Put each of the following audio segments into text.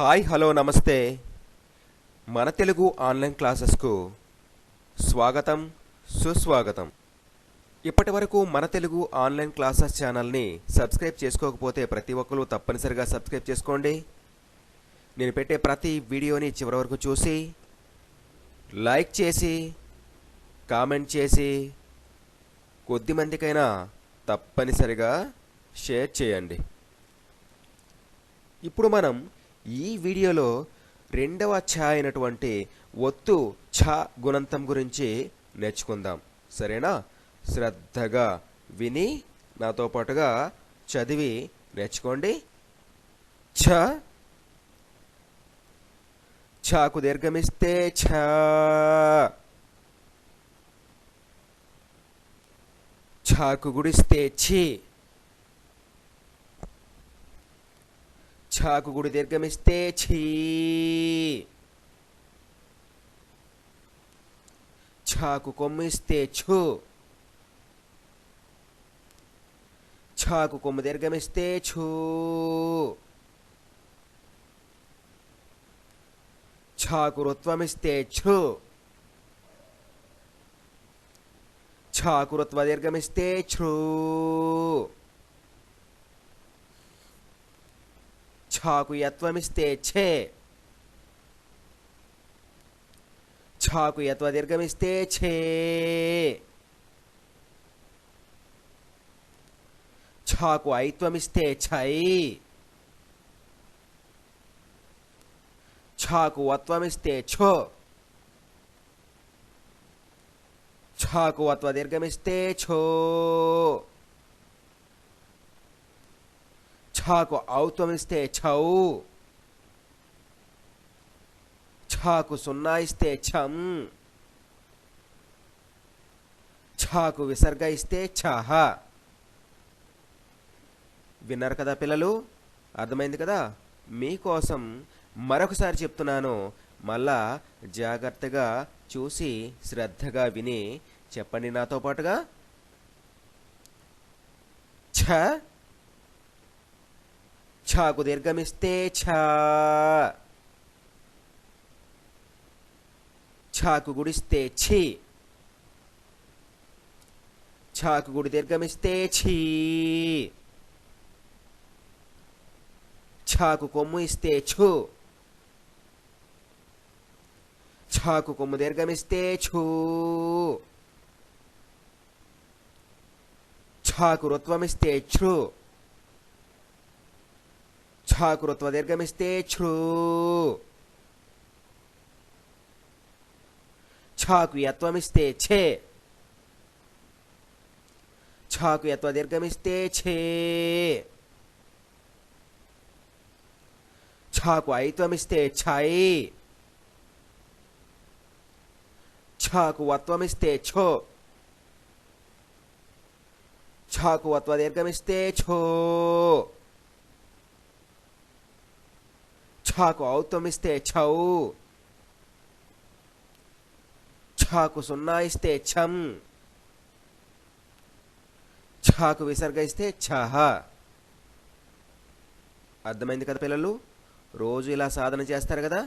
Hi hello నమస్తే. మన Telugu online క్లాసెస్కు స్వాగతం సుస్వాగతం. ఇప్పటి వరకు మన తెలుగు ఆన్లైన్ క్లాసెస్ ఛానల్ని సబ్స్క్రైబ్ చేసుకోకపోతే ప్రతి ఒక్కరూ తప్పనిసరిగా సబ్స్క్రైబ్ చేసుకోండి. నేను పెట్టే ప్రతి వీడియోని చివరి వరకు చూసి లైక్ చేసి కామెంట్ చేసి కొద్ది మందికైనా తప్పనిసరిగా షేర్ చేయండి. ఇప్పుడు మనం ఈ వీడియోలో రెండవ ఛ అయినటువంటి ఒత్తు ఛ గుణంతం గురించి నేర్చుకుందాం. సరేనా? శ్రద్ధగా విని నాతో పాటుగా చదివి నేర్చుకోండి. ఛ ఛాకు దీర్ఘమిస్తే ఛ. ఛాకు గుడిస్తే ఛీ. ఛకు గుడి దీర్ఘమిస్తే ఛీ ఛకు కొమ్మిస్తే ఛు ఛకు కొమ్ము దీర్ఘమిస్తే ఛూ ఛకు రుత్వమిస్తే ఛు ఛకు రుత్వ దీర్ఘమిస్తే ఛ్రూ ఛాకు యత్వమిస్తే ఛే ఛాకు యత్వ దీర్ఘమిస్తే ఛే ఛాకు ఐత్వమిస్తే ఛై ఛాకు వత్వమిస్తే ఛో ఛాకు వత్వ దీర్ఘమిస్తే ఛో ఛాకు ఔత్వం ఛౌ. ఛాకు సున్నా ఇస్తే ఛం. ఛాకు విసర్గ ఇస్తే ఛహ. విన్నారు కదా పిల్లలు? అర్థమైంది కదా? మీకోసం మరొకసారి చెప్తున్నాను. మళ్ళా జాగ్రత్తగా చూసి శ్రద్ధగా విని చెప్పండి నాతో పాటుగా. ఛ ఛకు దీర్ఘమిస్తే ఛ ఛకు గుడిస్తే ఛీ ఛకు గుడి దీర్ఘమిస్తే ఛీ ఛకు కొమ్ము ఇస్తే ఛు ఛకు కొమ్ము దీర్ఘమిస్తే ఛూ ఛకు రుత్వమిస్తే ఛృ ठ कुरुत्वा दीर्घमिस्ते छृ छकुयत्वमिस्ते छे छकुयत्वा दीर्घमिस्ते छे छक्वायित्वमिस्ते छायि छकुवत्वमिस्ते छो छकुवत्वा दीर्घमिस्ते छो ఛాకు ఔతమిస్తే ఛౌ ఛాకు సున్నా ఇస్తే ఛం ఛాకు విసర్గ ఇస్తే ఛహ అర్థమైంది కదా పిల్లలు? రోజు ఇలా సాధన చేస్తారు కదా?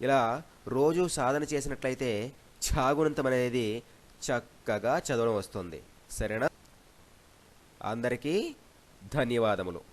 ఇలా రోజు సాధన చేసినట్లయితే ఛాగుణంతం అనేది చక్కగా చదవడం వస్తుంది. సరేనా? అందరికీ ధన్యవాదములు.